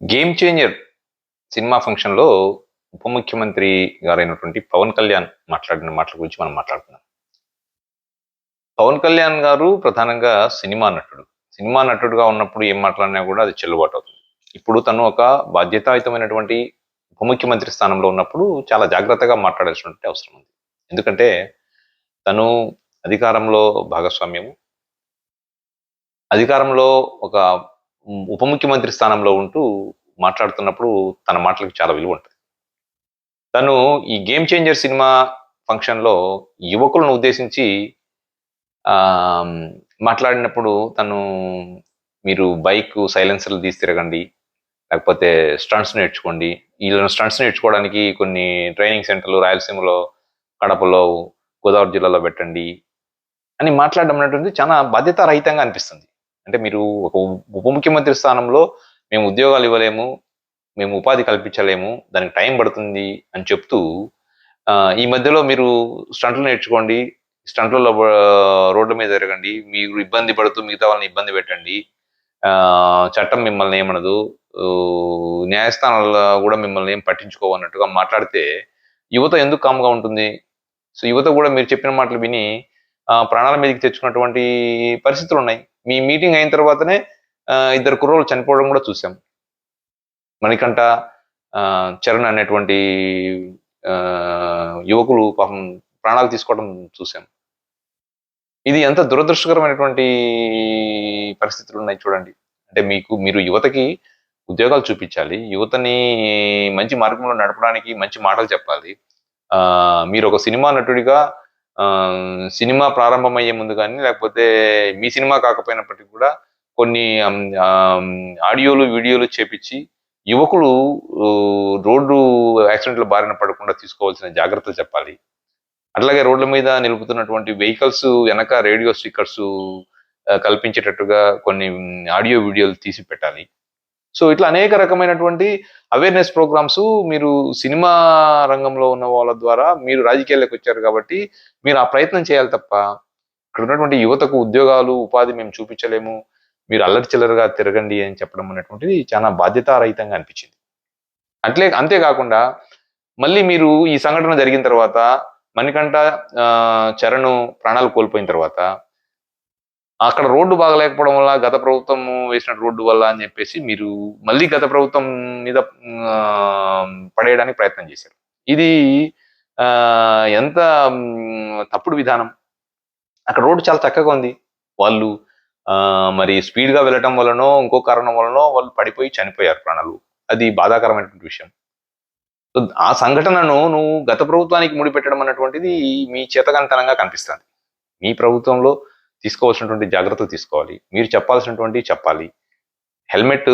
Game changer cinema ఫంక్షన్లో ఉప ముఖ్యమంత్రి గారైనటువంటి పవన్ కళ్యాణ్ మాట్లాడిన మాటల గురించి మనం మాట్లాడుతున్నాం పవన్ కళ్యాణ్ గారు ప్రధానంగా సినిమా నటుడు. సినిమా నటుడుగా ఉన్నప్పుడు ఏం మాట్లాడినా కూడా అది చెల్లుబాటు అవుతుంది. ఇప్పుడు తను ఒక బాధ్యతాయుతమైనటువంటి ఉప ముఖ్యమంత్రి స్థానంలో ఉన్నప్పుడు చాలా జాగ్రత్తగా మాట్లాడాల్సినటువంటి అవసరం ఉంది. ఎందుకంటే తను అధికారంలో భాగస్వామ్యము. అధికారంలో ఒక ఉప ముఖ్యమంత్రి స్థానంలో ఉంటూ మాట్లాడుతున్నప్పుడు తన మాటలకు చాలా విలువ ఉంటుంది. తను ఈ గేమ్ చేంజర్ సినిమా ఫంక్షన్లో యువకులను ఉద్దేశించి మాట్లాడినప్పుడు తను మీరు బైక్ సైలెన్సర్లు తీసి తిరగండి లేకపోతే స్టంట్స్ నేర్చుకోండి. వీళ్ళని స్టంట్స్ నేర్చుకోవడానికి కొన్ని ట్రైనింగ్ సెంటర్లు రాయలసీమలో కడపలో గోదావరి జిల్లాలో పెట్టండి అని మాట్లాడడం అనేటువంటి చాలా బాధ్యతారహితంగా అనిపిస్తుంది. అంటే మీరు ఒక ఉప ముఖ్యమంత్రి స్థానంలో మేము ఉద్యోగాలు ఇవ్వలేము మేము ఉపాధి కల్పించలేము దానికి టైం పడుతుంది అని చెప్తూ ఈ మధ్యలో మీరు స్టంట్లు నేర్చుకోండి స్టంట్లలో రోడ్ల మీద తిరగండి మీరు ఇబ్బంది పడుతూ మిగతా వాళ్ళని ఇబ్బంది పెట్టండి చట్టం మిమ్మల్ని ఏమనదు న్యాయస్థానాల్లో కూడా మిమ్మల్ని ఏం పట్టించుకోవన్నట్టుగా మాట్లాడితే యువత ఎందుకు కామ్గా ఉంటుంది? సో యువత కూడా మీరు చెప్పిన మాటలు విని ప్రాణాల మీదకి తెచ్చుకున్నటువంటి పరిస్థితులు ఉన్నాయి. మీ మీటింగ్ అయిన తర్వాతనే ఇద్దరు కుర్రోళ్ళు చనిపోవడం కూడా చూసాం. మణికంఠ చరణ్ అనేటువంటి యువకులు పాపం ప్రాణాలు తీసుకోవడం చూసాం. ఇది ఎంత దురదృష్టకరమైనటువంటి పరిస్థితులు ఉన్నాయి చూడండి. అంటే మీకు మీరు యువతకి ఉద్యోగాలు చూపించాలి యువతని మంచి మార్గంలో నడపడానికి మంచి మాటలు చెప్పాలి. మీరు ఒక సినిమా నటుడిగా సినిమా ప్రారంభమయ్యే ముందు కానీ లేకపోతే మీ సినిమా కాకపోయినప్పటికీ కూడా కొన్ని ఆడియోలు వీడియోలు చేపించి యువకులు రోడ్డు యాక్సిడెంట్ల బారిన పడకుండా తీసుకోవాల్సిన జాగ్రత్తలు చెప్పాలి. అట్లాగే రోడ్ల మీద నిలుపుతున్నటువంటి వెహికల్స్ వెనక రేడియో స్పీకర్స్ కల్పించేటట్టుగా కొన్ని ఆడియో వీడియోలు తీసి పెట్టాలి. సో ఇట్లా అనేక రకమైనటువంటి అవేర్నెస్ ప్రోగ్రామ్స్ మీరు సినిమా రంగంలో ఉన్న వాళ్ళ ద్వారా మీరు రాజకీయాల్లోకి వచ్చారు కాబట్టి మీరు ఆ ప్రయత్నం చేయాలి తప్ప ఇక్కడ ఉన్నటువంటి యువతకు ఉద్యోగాలు ఉపాధి మేము చూపించలేము మీరు అల్లరి చిల్లరగా తిరగండి అని చెప్పడం అనేటువంటిది చాలా బాధ్యతారహితంగా అనిపించింది. అట్లే అంతేకాకుండా మళ్ళీ మీరు ఈ సంఘటన జరిగిన తర్వాత మణికంఠ చరణ్ ప్రాణాలు కోల్పోయిన తర్వాత అక్కడ రోడ్డు బాగలేకపోవడం వల్ల గత ప్రభుత్వం వేసిన రోడ్డు వల్ల అని చెప్పేసి మీరు మళ్ళీ గత ప్రభుత్వం మీద పడేయడానికి ప్రయత్నం చేశారు. ఇది ఎంత తప్పుడు విధానం. అక్కడ రోడ్డు చాలా చక్కగా ఉంది. వాళ్ళు మరి స్పీడ్గా వెళ్ళటం వలనో ఇంకో కారణం వలనో వాళ్ళు పడిపోయి చనిపోయారు ప్రాణాలు. అది బాధాకరమైనటువంటి విషయం. సో ఆ సంఘటనను నువ్వు గత ప్రభుత్వానికి ముడిపెట్టడం అన్నటువంటిది మీ చేతకంతనంగా కనిపిస్తుంది. మీ ప్రభుత్వంలో తీసుకోవాల్సినటువంటి జాగ్రత్తలు తీసుకోవాలి. మీరు చెప్పాల్సినటువంటి చెప్పాలి. హెల్మెట్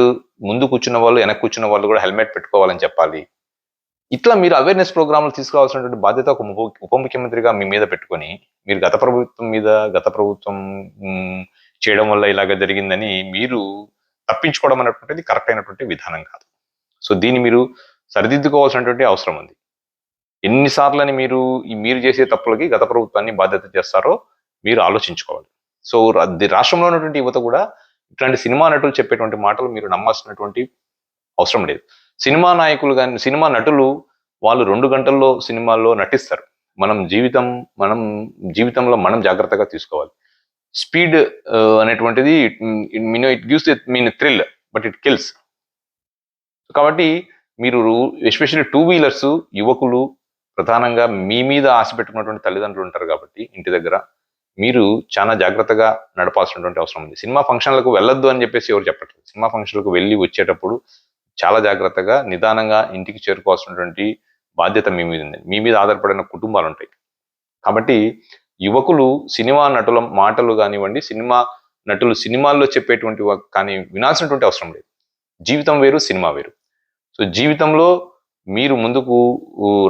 ముందు కూర్చున్న వాళ్ళు వెనక్కి కూర్చున్న వాళ్ళు కూడా హెల్మెట్ పెట్టుకోవాలని చెప్పాలి. ఇట్లా మీరు అవేర్నెస్ ప్రోగ్రాంలు తీసుకోవాల్సినటువంటి బాధ్యత ఒక ఉప ముఖ్యమంత్రిగా మీ మీద పెట్టుకొని మీరు గత ప్రభుత్వం మీద గత ప్రభుత్వం చేయడం వల్ల ఇలాగ జరిగిందని మీరు తప్పించుకోవడం అనేటువంటిది కరెక్ట్ అయినటువంటి విధానం కాదు. సో దీన్ని మీరు సరిదిద్దుకోవాల్సినటువంటి అవసరం ఉంది. ఎన్నిసార్లని మీరు ఈ మీరు చేసే తప్పులకి గత ప్రభుత్వాన్ని బాధ్యత చేస్తారో మీరు ఆలోచించుకోవాలి. సో రాష్ట్రంలో ఉన్నటువంటి యువత కూడా ఇట్లాంటి సినిమా నటులు చెప్పేటువంటి మాటలు మీరు నమ్మాల్సినటువంటి అవసరం లేదు. సినిమా నాయకులు కానీ సినిమా నటులు వాళ్ళు రెండు గంటల్లో సినిమాల్లో నటిస్తారు. మనం జీవితం మనం జీవితంలో మనం జాగ్రత్తగా తీసుకోవాలి. స్పీడ్ అనేటువంటిది mean it gives it mean thrill but it kills. కాబట్టి మీరు ఎస్పెషల్లీ టూ వీలర్స్ యువకులు ప్రధానంగా మీ మీద ఆశ పెట్టుకున్నటువంటి తల్లిదండ్రులు ఉంటారు కాబట్టి ఇంటి దగ్గర మీరు చాలా జాగ్రత్తగా నడపాల్సినటువంటి అవసరం ఉంది. సినిమా ఫంక్షన్లకు వెళ్ళొద్దు అని చెప్పేసి ఎవరు చెప్పట్లేదు. సినిమా ఫంక్షన్లకు వెళ్ళి వచ్చేటప్పుడు చాలా జాగ్రత్తగా నిదానంగా ఇంటికి చేరుకోవాల్సినటువంటి బాధ్యత మీ మీద ఉంది. మీ మీద ఆధారపడిన కుటుంబాలు ఉంటాయి. కాబట్టి యువకులు సినిమా నటుల మాటలు కానివ్వండి సినిమా నటులు సినిమాల్లో చెప్పేటువంటి కానీ వినాల్సినటువంటి అవసరం లేదు. జీవితం వేరు సినిమా వేరు. సో జీవితంలో మీరు ముందుకు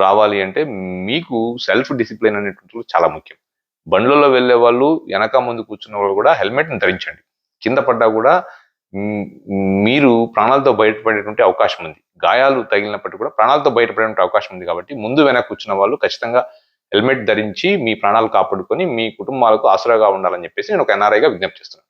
రావాలి అంటే మీకు సెల్ఫ్ డిసిప్లిన్ అనేటువంటిది చాలా ముఖ్యం. బండ్లలో వెళ్ళే వాళ్ళు వెనక ముందు కూర్చున్న వాళ్ళు కూడా హెల్మెట్ని ధరించండి. కింద పడ్డా కూడా మీరు ప్రాణాలతో బయటపడేటువంటి అవకాశం ఉంది. గాయాలు తగిలినప్పటికీ కూడా ప్రాణాలతో బయటపడేటువంటి అవకాశం ఉంది కాబట్టి ముందు వెనక కూర్చున్న వాళ్ళు ఖచ్చితంగా హెల్మెట్ ధరించి మీ ప్రాణాలు కాపాడుకొని మీ కుటుంబాలకు ఆసరాగా ఉండాలని చెప్పేసి నేను ఒక ఎన్ఆర్ఐగా విజ్ఞప్తి చేస్తున్నాను.